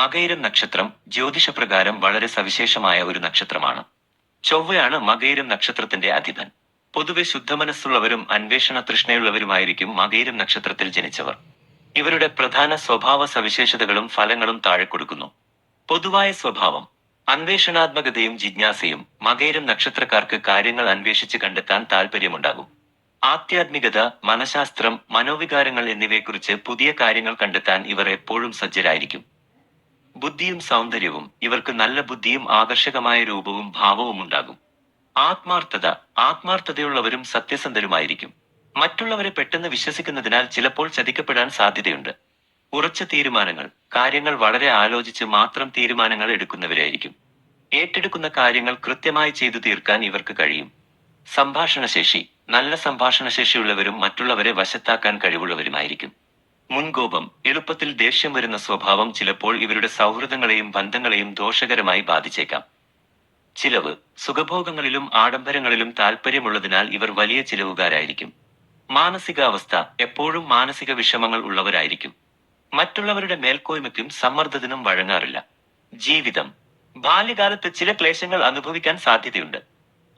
മകയിരം നക്ഷത്രം ജ്യോതിഷപ്രകാരം വളരെ സവിശേഷമായ ഒരു നക്ഷത്രമാണ്. ചൊവ്വയാണ് മകയിരം നക്ഷത്രത്തിന്റെ അധിപൻ. പൊതുവെ ശുദ്ധമനസ്സുള്ളവരും അന്വേഷണ തൃഷ്ണയുള്ളവരുമായിരിക്കും മകയിരം നക്ഷത്രത്തിൽ ജനിച്ചവർ. ഇവരുടെ പ്രധാന സ്വഭാവ സവിശേഷതകളും ഫലങ്ങളും താഴെ കൊടുക്കുന്നു. പൊതുവായ സ്വഭാവം അന്വേഷണാത്മകതയും ജിജ്ഞാസയും മകയിരം നക്ഷത്രക്കാർക്ക് കാര്യങ്ങൾ അന്വേഷിച്ച് കണ്ടെത്താൻ താല്പര്യമുണ്ടാകും ആധ്യാത്മികത മനഃശാസ്ത്രം മനോവികാരങ്ങൾ എന്നിവയെക്കുറിച്ച് പുതിയ കാര്യങ്ങൾ കണ്ടെത്താൻ ഇവർ എപ്പോഴും സജ്ജരായിരിക്കും. ബുദ്ധിയും സൗന്ദര്യവും ഇവർക്ക് നല്ല ബുദ്ധിയും ആകർഷകമായ രൂപവും ഭാവവും ഉണ്ടാകും. ആത്മാർത്ഥത ആത്മാർത്ഥതയുള്ളവരും സത്യസന്ധരുമായിരിക്കും. മറ്റുള്ളവരെ പെട്ടെന്ന് വിശ്വസിക്കുന്നതിനാൽ ചിലപ്പോൾ ചതിക്കപ്പെടാൻ സാധ്യതയുണ്ട്. ഉറച്ച തീരുമാനങ്ങൾ കാര്യങ്ങൾ വളരെ ആലോചിച്ച് മാത്രം തീരുമാനങ്ങൾ എടുക്കുന്നവരായിരിക്കും. ഏറ്റെടുക്കുന്ന കാര്യങ്ങൾ കൃത്യമായി ചെയ്തു തീർക്കാൻ ഇവർക്ക് കഴിയും. സംഭാഷണശേഷി നല്ല സംഭാഷണശേഷിയുള്ളവരും മറ്റുള്ളവരെ വശത്താക്കാൻ കഴിവുള്ളവരുമായിരിക്കും. മുൻകോപം എളുപ്പത്തിൽ ദേഷ്യം വരുന്ന സ്വഭാവം ചിലപ്പോൾ ഇവരുടെ സൗഹൃദങ്ങളെയും ബന്ധങ്ങളെയും ദോഷകരമായി ബാധിച്ചേക്കാം. ചിലവ് സുഖഭോഗങ്ങളിലും ആഡംബരങ്ങളിലും താല്പര്യമുള്ളതിനാൽ ഇവർ വലിയ ചിലവുകാരായിരിക്കും. മാനസികാവസ്ഥ എപ്പോഴും മാനസിക വിഷമങ്ങൾ ഉള്ളവരായിരിക്കും. മറ്റുള്ളവരുടെ മേൽക്കോയ്മയ്ക്കും സമ്മർദ്ദത്തിനും വഴങ്ങാറില്ല. ജീവിതം ബാല്യകാലത്ത് ചില ക്ലേശങ്ങൾ അനുഭവിക്കാൻ സാധ്യതയുണ്ട്.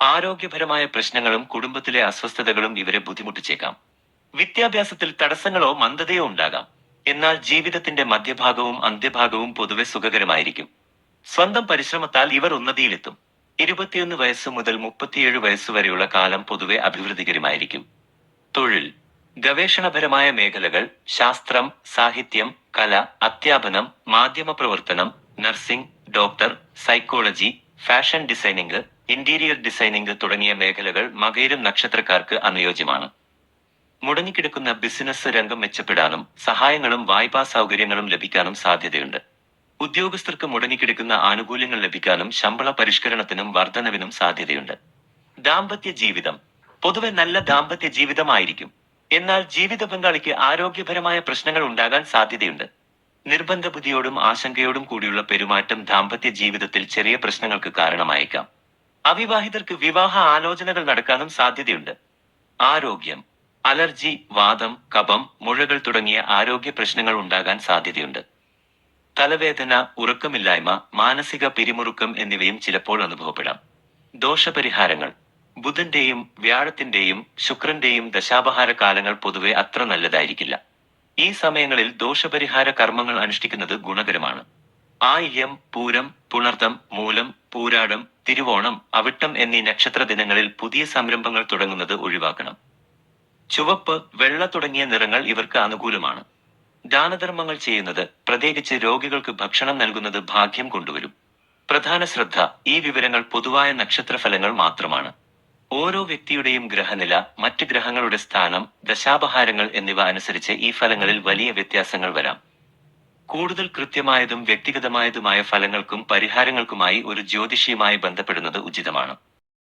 ആരോഗ്യപരമായ പ്രശ്നങ്ങളും കുടുംബത്തിലെ അസ്വസ്ഥതകളും ഇവരെ ബുദ്ധിമുട്ടിച്ചേക്കാം. വിദ്യാഭ്യാസത്തിൽ തടസ്സങ്ങളോ മന്ദതയോ ഉണ്ടാകാം. എന്നാൽ ജീവിതത്തിന്റെ മധ്യഭാഗവും അന്ത്യഭാഗവും പൊതുവെ സുഖകരമായിരിക്കും. സ്വന്തം പരിശ്രമത്താൽ ഇവർ ഉന്നതിയിലെത്തും. ഇരുപത്തിയൊന്ന് വയസ്സ് മുതൽ മുപ്പത്തിയേഴ് വയസ്സ് വരെയുള്ള കാലം പൊതുവെ അഭിവൃദ്ധികരമായിരിക്കും. തൊഴിൽ. ഗവേഷണപരമായ മേഖലകൾ ശാസ്ത്രം സാഹിത്യം കല അധ്യാപനം മാധ്യമ പ്രവർത്തനം nursing doctor psychology fashion designing interior designing തുടങ്ങിയ മേഖലകൾ മകയിലും നക്ഷത്രക്കാർക്ക് അനുയോജ്യമാണ്. മുടങ്ങിക്കിടക്കുന്ന ബിസിനസ് രംഗം മെച്ചപ്പെടാനും സഹായങ്ങളും വായ്പാ സൗകര്യങ്ങളും ലഭിക്കാനും സാധ്യതയുണ്ട്. ഉദ്യോഗസ്ഥർക്ക് മുടങ്ങിക്കിടക്കുന്ന ആനുകൂല്യങ്ങൾ ലഭിക്കാനും ശമ്പള പരിഷ്കരണത്തിനും വർധനവിനും സാധ്യതയുണ്ട്. ദാമ്പത്യ ജീവിതം. പൊതുവെ നല്ല ദാമ്പത്യ ജീവിതമായിരിക്കും. എന്നാൽ ജീവിത പങ്കാളിക്ക് ആരോഗ്യപരമായ പ്രശ്നങ്ങൾ ഉണ്ടാകാൻ സാധ്യതയുണ്ട്. നിർബന്ധ ബുദ്ധിയോടും ആശങ്കയോടും കൂടിയുള്ള പെരുമാറ്റം ദാമ്പത്യ ജീവിതത്തിൽ ചെറിയ പ്രശ്നങ്ങൾക്ക് കാരണമായേക്കാം. അവിവാഹിതർക്ക് വിവാഹ ആലോചനകൾ നടക്കാനും സാധ്യതയുണ്ട്. ആരോഗ്യം. അലർജി വാദം കഫം മുഴകൾ തുടങ്ങിയ ആരോഗ്യ പ്രശ്നങ്ങൾ ഉണ്ടാകാൻ സാധ്യതയുണ്ട്. തലവേദന ഉറക്കമില്ലായ്മ മാനസിക പിരിമുറുക്കം എന്നിവയും ചിലപ്പോൾ അനുഭവപ്പെടാം. ദോഷപരിഹാരങ്ങൾ. ബുധന്റെയും വ്യാഴത്തിന്റെയും ശുക്രന്റെയും ദശാപഹാര കാലങ്ങൾ പൊതുവെ അത്ര നല്ലതായിരിക്കില്ല. ഈ സമയങ്ങളിൽ ദോഷപരിഹാര കർമ്മങ്ങൾ അനുഷ്ഠിക്കുന്നത് ഗുണകരമാണ്. ആയില്യം പൂരം പുണർദം മൂലം പൂരാടം തിരുവോണം അവിട്ടം എന്നീ നക്ഷത്ര ദിനങ്ങളിൽ പുതിയ സംരംഭങ്ങൾ തുടങ്ങുന്നത് ഒഴിവാക്കണം. ചുവപ്പ് വെള്ള തുടങ്ങിയ നിറങ്ങൾ ഇവർക്ക് അനുകൂലമാണ്. ദാനധർമ്മങ്ങൾ ചെയ്യുന്നത് പ്രത്യേകിച്ച് രോഗികൾക്ക് ഭക്ഷണം നൽകുന്നത് ഭാഗ്യം കൊണ്ടുവരും. പ്രധാന ശ്രദ്ധ ഈ വിവരങ്ങൾ പൊതുവായ നക്ഷത്രഫലങ്ങൾ മാത്രമാണ്. ഓരോ വ്യക്തിയുടെയും ഗ്രഹനില മറ്റ് ഗ്രഹങ്ങളുടെ സ്ഥാനം ദശാപഹാരങ്ങൾ എന്നിവ അനുസരിച്ച് ഈ ഫലങ്ങളിൽ വലിയ വ്യത്യാസങ്ങൾ വരാം. കൂടുതൽ കൃത്യമായതും വ്യക്തിഗതമായതുമായ ഫലങ്ങൾക്കും പരിഹാരങ്ങൾക്കുമായി ഒരു ജ്യോതിഷിയുമായി ബന്ധപ്പെടുന്നത് ഉചിതമാണ്.